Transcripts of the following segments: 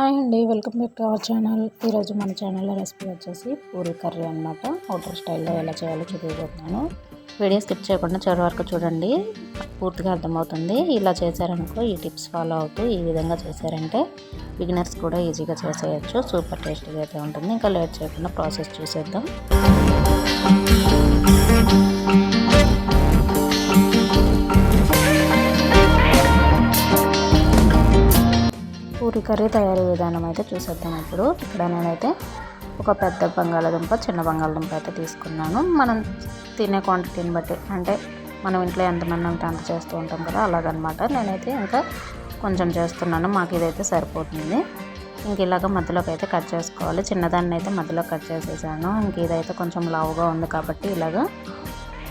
Hi అండి welcome back to our channel. ఈరోజు మన ఛానల్లో రెసిపీ వచ్చేసి పూరి కర్రీ అనమాట హోటల్ స్టైల్లో ఎలా చేయాలో చూపించబోతున్నాను వీడియో స్కిప్ చేయకుండా చివరి వరకు చూడండి. పూర్తిగా అర్థమవుతుంది. ఇలా చేశారనుకో ఈ టిప్స్ ఫాలో అవుతూ ఈ విధంగా చేశారంటే బిగినర్స్ కూడా ఈజీగా చేసేయచ్చు. సూపర్ టేస్టీగా అయితే ఉంటుంది. ఇంకా లేట్ చేయకుండా ప్రాసెస్ చూసేద్దాం. పూరి కర్రీ తయారీ విధానం అయితే చూసేద్దాం ఇప్పుడు. ఇక్కడ నేనైతే ఒక పెద్ద బంగాళాదుంప చిన్న బంగాళదుంప అయితే తీసుకున్నాను. మనం తినే క్వాంటిటీని బట్టి అంటే మనం ఇంట్లో ఎంతమంది ఉంటే అంత చేస్తూ ఉంటాం కదా అలాగనమాట. నేనైతే ఇంకా కొంచెం చేస్తున్నాను మాకు ఇదైతే సరిపోతుంది. ఇంక ఇలాగ మధ్యలోకి అయితే కట్ చేసుకోవాలి. చిన్నదాన్ని అయితే మధ్యలో కట్ చేసేసాను. ఇంక ఇదైతే కొంచెం లావుగా ఉంది కాబట్టి ఇలాగ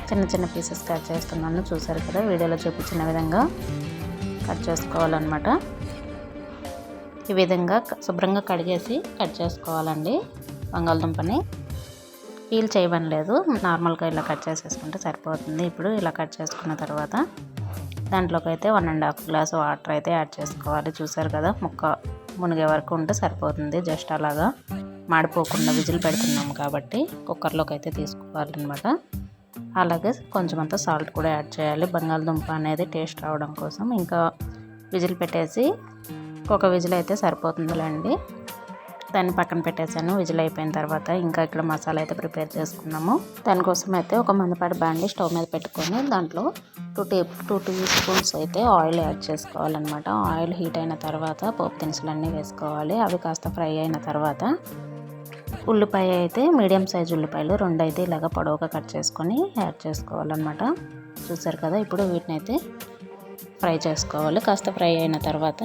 చిన్న చిన్న పీసెస్ కట్ చేస్తున్నాను. చూసారు కదా వీడియోలో చూపించిన విధంగా కట్ చేసుకోవాలన్నమాట. ఈ విధంగా శుభ్రంగా కడిగేసి కట్ చేసుకోవాలండి బంగాళదుంపని పీల్ చేయమని లేదు నార్మల్గా ఇలా కట్ చేసేసుకుంటే సరిపోతుంది. ఇప్పుడు ఇలా కట్ చేసుకున్న తర్వాత దాంట్లోకి అయితే one and half glass water అయితే యాడ్ చేసుకోవాలి. చూసారు కదా ముక్క మునిగే వరకు ఉంటే సరిపోతుంది. జస్ట్ అలాగా మాడిపోకుండా విజిల్ పెడుతున్నాం కాబట్టి కుక్కర్లోకి అయితే తీసుకోవాలన్నమాట. అలాగే కొంచెం అంతా సాల్ట్ కూడా యాడ్ చేయాలి. బంగాళదుంప అనేది టేస్ట్ రావడం కోసం. ఇంకా విజిల్ పెట్టేసి ఒక విజిల్ అయితే సరిపోతుందిలేండి. దాన్ని పక్కన పెట్టేశాను. విజిల్ అయిపోయిన తర్వాత ఇంకా ఇక్కడ మసాలా అయితే ప్రిపేర్ చేసుకున్నాము. దానికోసం అయితే ఒక మందపాటి బాండి స్టవ్ మీద పెట్టుకొని దాంట్లో two tea two teaspoons అయితే ఆయిల్ యాడ్ చేసుకోవాలన్నమాట. ఆయిల్ హీట్ అయిన తర్వాత పోపు దినుసులు అన్నీ వేసుకోవాలి. అవి కాస్త ఫ్రై అయిన తర్వాత ఉల్లిపాయ అయితే మీడియం సైజ్ ఉల్లిపాయలు రెండు అయితే ఇలాగ పొడవుగా కట్ చేసుకొని యాడ్ చేసుకోవాలన్నమాట. చూసారు కదా ఇప్పుడు వీటిని అయితే ఫ్రై చేసుకోవాలి. కాస్త ఫ్రై అయిన తర్వాత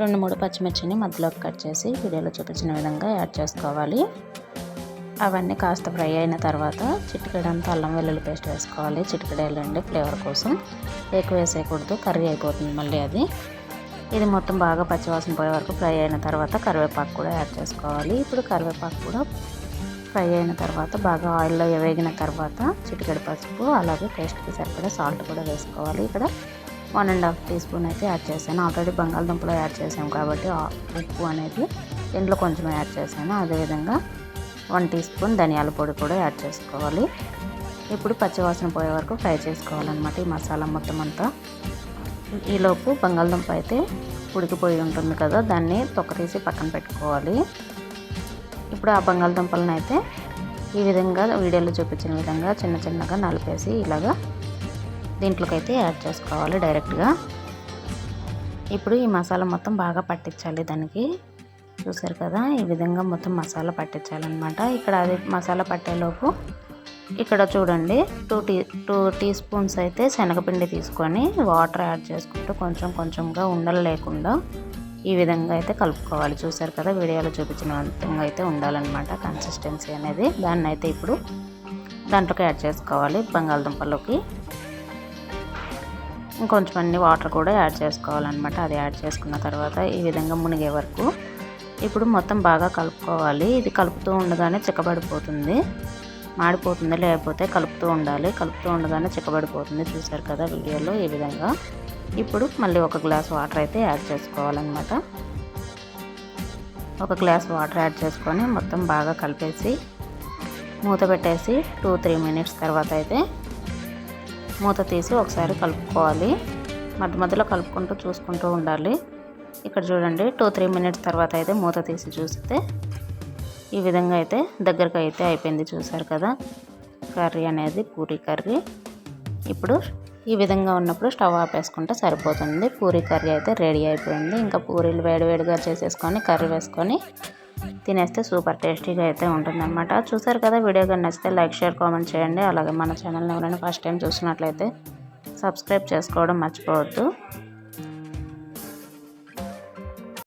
రెండు మూడు పచ్చిమిర్చిని మధ్యలోకి కట్ చేసి వీడియోలో చూపించిన విధంగా యాడ్ చేసుకోవాలి. అవన్నీ కాస్త ఫ్రై అయిన తర్వాత చిటికెడంతా అల్లం వెల్లుల్లి పేస్ట్ వేసుకోవాలి. చిటికెడేళ్ళండి ఫ్లేవర్ కోసం. ఎక్కువ వేసేయకూడదు కర్రీ అయిపోతుంది మళ్ళీ అది. ఇది మొత్తం బాగా పచ్చివాసన పోయే వరకు ఫ్రై అయిన తర్వాత కరివేపాకు కూడా యాడ్ చేసుకోవాలి. ఇప్పుడు కరివేపాకు కూడా ఫ్రై అయిన తర్వాత బాగా ఆయిల్లో వేగిన తర్వాత చిటికెడు పసుపు అలాగే టేస్ట్కి సరిపడా సాల్ట్ కూడా వేసుకోవాలి. ఇక్కడ one and half teaspoon అయితే యాడ్ చేశాను. ఆల్రెడీ బంగాళదుంపలో యాడ్ చేసాం కాబట్టి ఉప్పు అనేది ఇంట్లో కొంచెం యాడ్ చేశాను. అదేవిధంగా వన్ టీ స్పూన్ ధనియాల పొడి కూడా యాడ్ చేసుకోవాలి. ఇప్పుడు పచ్చివాసన పోయే వరకు ఫ్రై చేసుకోవాలన్నమాట ఈ మసాలా మొత్తం అంతా. ఈలోపు బంగాళదుంప అయితే ఉడికిపోయి ఉంటుంది కదా దాన్ని తొక్క తీసి పక్కన పెట్టుకోవాలి. ఇప్పుడు ఆ బంగాళదుంపలను అయితే ఈ విధంగా వీడియోలో చూపించిన విధంగా చిన్న చిన్నగా నలిపేసి ఇలాగా దీంట్లోకి అయితే యాడ్ చేసుకోవాలి డైరెక్ట్గా. ఇప్పుడు ఈ మసాలా మొత్తం బాగా పట్టించాలి దానికి. చూసారు కదా ఈ విధంగా మొత్తం మసాలా పట్టించాలన్నమాట. ఇక్కడ అది మసాలా పట్టేలోపు ఇక్కడ చూడండి two tea two teaspoons అయితే శనగపిండి తీసుకొని వాటర్ యాడ్ చేసుకుంటూ కొంచెం కొంచెంగా ఉండలు లేకుండా ఈ విధంగా అయితే కలుపుకోవాలి. చూసారు కదా వీడియోలో చూపించిన విధంగా అయితే ఉండాలన్నమాట కన్సిస్టెన్సీ అనేది. దాన్ని అయితే ఇప్పుడు దాంట్లోకి యాడ్ చేసుకోవాలి బంగాళదుంపలోకి ఇంకొంచెం అన్ని వాటర్ కూడా యాడ్ చేసుకోవాలన్నమాట. అది యాడ్ చేసుకున్న తర్వాత ఈ విధంగా మునిగే వరకు ఇప్పుడు మొత్తం బాగా కలుపుకోవాలి. ఇది కలుపుతూ ఉండగానే చిక్కబడిపోతుంది. మాడిపోతుంది లేకపోతే కలుపుతూ ఉండాలి. కలుపుతూ ఉండగానే చిక్కబడిపోతుంది. చూసారు కదా వీడియోలో ఈ విధంగా. ఇప్పుడు మళ్ళీ ఒక గ్లాస్ వాటర్ అయితే యాడ్ చేసుకోవాలన్నమాట. ఒక గ్లాస్ వాటర్ యాడ్ చేసుకొని మొత్తం బాగా కలిపేసి మూత పెట్టేసి టూ త్రీ మినిట్స్ తర్వాత అయితే మూత తీసి ఒకసారి కలుపుకోవాలి. మధ్య మధ్యలో కలుపుకుంటూ చూసుకుంటూ ఉండాలి. ఇక్కడ చూడండి టూ త్రీ మినిట్స్ తర్వాత అయితే మూత తీసి చూస్తే ఈ విధంగా అయితే దగ్గరకు అయితే అయిపోయింది. చూసారు కదా కర్రీ అనేది పూరీ కర్రీ. ఇప్పుడు ఈ విధంగా ఉన్నప్పుడు స్టవ్ ఆపేసుకుంటే సరిపోతుంది. పూరీ కర్రీ అయితే రెడీ అయిపోయింది. ఇంకా పూరీలు వేడివేడిగా చేసేసుకొని కర్రీ వేసుకొని తినేస్తే సూపర్ టేస్టీగా అయితే ఉంటుందన్నమాట. చూసారు కదా వీడియో కానీ నచ్చితే లైక్ షేర్ కామెంట్ చేయండి. అలాగే మన ఛానల్ని ఎవరైనా ఫస్ట్ టైం చూసినట్లయితే సబ్స్క్రైబ్ చేసుకోవడం మర్చిపోవద్దు.